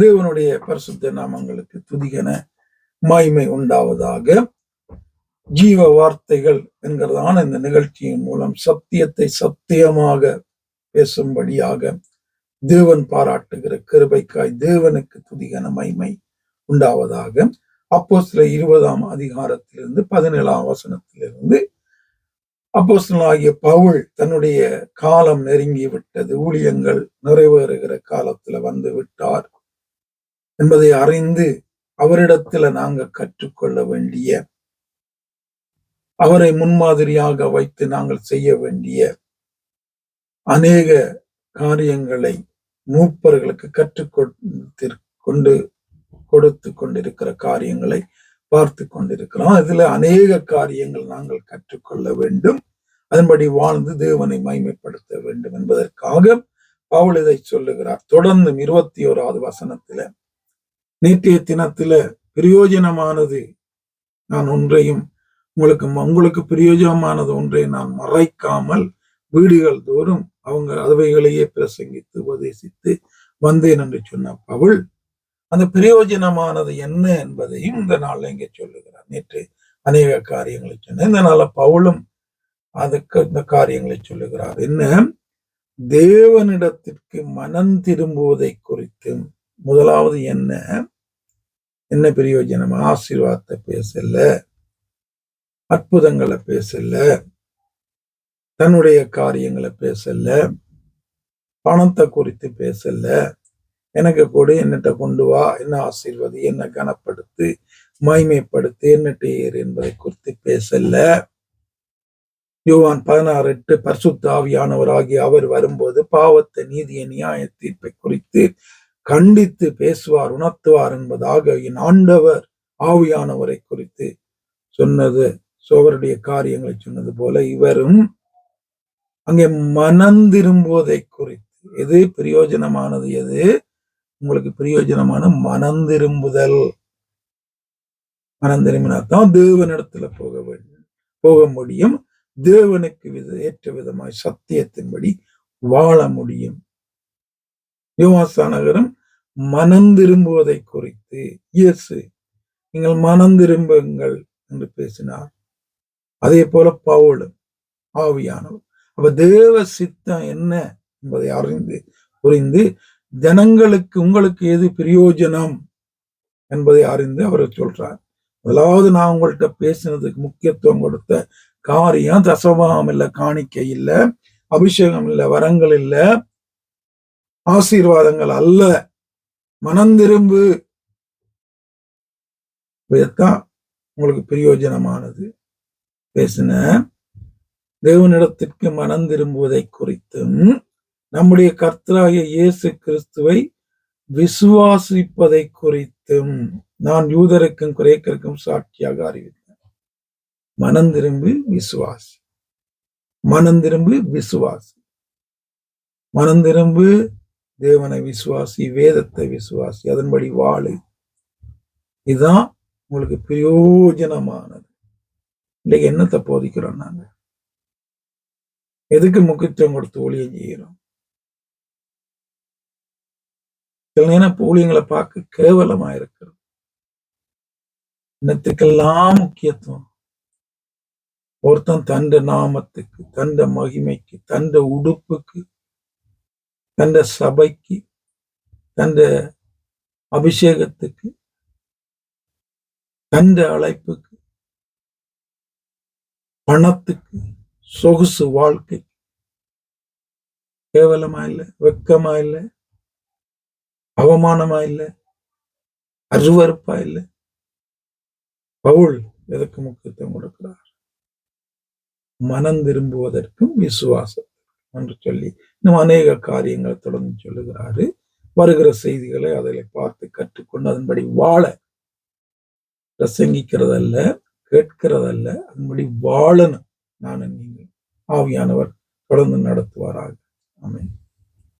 தேவனுடைய பரிசுத்த நாமங்களுக்கு துதிகன மாய்மை உண்டாவதாக. ஜீவ வார்த்தைகள் என்கிறதான இந்த நிகழ்ச்சியின் மூலம் சத்தியத்தை சத்தியமாக பேசும்படியாக தேவன் பாராட்டுகிற கிருபைக்காய் தேவனுக்கு துதிகன மைமை உண்டாவதாக. அப்போ சில இருபதாம் அதிகாரத்திலிருந்து பதினேழாம் வசனத்திலிருந்து அப்போ ஆகிய பவுல் தன்னுடைய காலம் நெருங்கி விட்டது ஊழியங்கள் நிறைவேறுகிற காலத்துல வந்து விட்டார். என்பதை அறிந்து அவரிடத்துல நாங்க கற்றுக்கொள்ள வேண்டிய அவரை முன்மாதிரியாக வைத்து நாங்கள் செய்ய வேண்டிய அநேக காரியங்களை மூப்பர்களுக்கு கற்றுக்கொண்டு கொண்டு கொடுத்து கொண்டிருக்கிற காரியங்களை பார்த்து கொண்டிருக்கிறோம். இதுல அநேக காரியங்கள் நாங்கள் கற்றுக்கொள்ள வேண்டும். அதன்படி வாழ்ந்து தேவனை மைமைப்படுத்த வேண்டும் என்பதற்காக பவுல் இதை சொல்லுகிறார். தொடர்ந்து இருபத்தி ஓராவது வசனத்துல நேற்றைய தினத்துல பிரயோஜனமானது நான் ஒன்றையும் உங்களுக்கு உங்களுக்கு பிரயோஜனமானது ஒன்றை நான் மறைக்காமல் வீடுகள் தோறும் அவங்க அவைகளையே பிரசங்கித்து உபதேசித்து வந்தேன் என்று சொன்ன பவுல் அந்த பிரயோஜனமானது என்ன என்பதையும் இந்த நாள்ல இங்கே சொல்லுகிறார். நேற்று அநேக காரியங்களை சொன்ன இந்த நாள பவுலும் அதுக்கு இந்த காரியங்களை சொல்லுகிறார். என்ன? தேவனிடத்திற்கு மனம் திரும்புவதை குறித்து முதலாவது என்ன? என்ன பிரயோஜனம்? ஆசீர்வாதத்தை பேசல. அற்புதங்களை பேசல. தன்னுடைய காரியங்களை பேசல. பணத்தை குறித்து பேசல. எனக்கு கொடு என்னட்ட கொண்டு வா. என்ன ஆசீர்வது என்ன கனப்படுத்து மைமைப்படுத்து என்னட்ட ஏறு என்பதை குறித்து பேசல. யோவான் பதினாறு எட்டு பரிசுத்தாவியானவராகி அவர் வரும்போது பாவத்தை நீதிய நியாய தீர்ப்பை குறித்து கண்டித்து பேசுவார் உணர்த்துவார் என்பதாக என் ஆண்டவர் ஆவியானவரை குறித்து சொன்னது சோவருடைய காரியங்களை சொன்னது போல இவரும் அங்கே மனந்திரும்புவதை குறித்து எது பிரயோஜனமானது எது உங்களுக்கு பிரயோஜனமான மனந்திரும்புதல் மனந்திரும்பினா தான் தேவனிடத்துல போக வேண்டும் போக முடியும். தேவனுக்கு வித ஏற்ற விதமாய் சத்தியத்தின்படி வாழ முடியும். யோவாசானகரும் மனம் திரும்புவதை குறித்து இயேசு நீங்கள் மனம் திரும்புங்கள் என்று பேசினார். அதே போல பவுலும் ஆவியானவர். அப்ப தேவ சித்தம் என்ன என்பதை அறிந்து புரிந்து ஜனங்களுக்கு உங்களுக்கு எது பிரயோஜனம் என்பதை அறிந்து அவர் சொல்றார். முதலாவது நான் உங்கள்கிட்ட பேசினதுக்கு முக்கியத்துவம் கொடுத்த காரியம் தசவாகம் இல்லை காணிக்கை இல்லை அபிஷேகம் இல்லை வரங்கள் இல்லை ஆசீர்வாதங்கள் அல்ல. மனந்திரும்பு. இதைத்தான் உங்களுக்கு பிரயோஜனமானது. பேசின. தேவனிடத்திற்கு மனம் திரும்புவதை குறித்தும் நம்முடைய கர்த்தராகிய இயேசு கிறிஸ்துவை விசுவாசிப்பதை குறித்தும் நான் யூதருக்கும் குறைக்கருக்கும் சாட்சியாக அறிவித்தேன். மனம் திரும்பி விசுவாசி. மனம் திரும்பி விசுவாசி. மனம் திரும்பு தேவனை விசுவாசி வேதத்தை விசுவாசி அதன்படி வாழு. இதுதான் உங்களுக்கு பிரயோஜனமானது. இன்னைக்கு என்னத்தை போதிக்கிறோம் நாங்க? எதுக்கு முக்கியத்துவம் கொடுத்து ஊழியம் செய்கிறோம்? சில நேரம் ஊழியங்களை பார்க்க கேவலமா இருக்கிறோம். இன்னத்துக்கெல்லாம் முக்கியத்துவம். ஒருத்தன் தண்ட நாமத்துக்கு தண்ட மகிமைக்கு தண்ட உடுப்புக்கு தந்த சபைக்கு தந்த அபிஷேகத்துக்கு தந்த அழைப்புக்கு பணத்துக்கு சொகுசு வாழ்க்கை கேவலமா இல்லை வெக்கமா இல்லை அவமானமா இல்லை அருவறுப்பா இல்லை. பவுல் எதற்கு முக்கியத்துவம் கொடுக்கிறார்? மனம் திரும்புவதற்கும் விசுவாசம் என்று சொல்லி இன்னும் அநேக காரியங்களை தொடர்ந்து சொல்லுகிறாரு. வருகிற செய்திகளை அதில் பார்த்து கற்றுக்கொண்டு அதன்படி வாழ. பிரசங்கிக்கிறதல்ல கேட்கிறதல்ல அதன்படி வாழணும். நான் நீங்கள் ஆவியானவர் தொடர்ந்து நடத்துவாராக. ஆமேன்.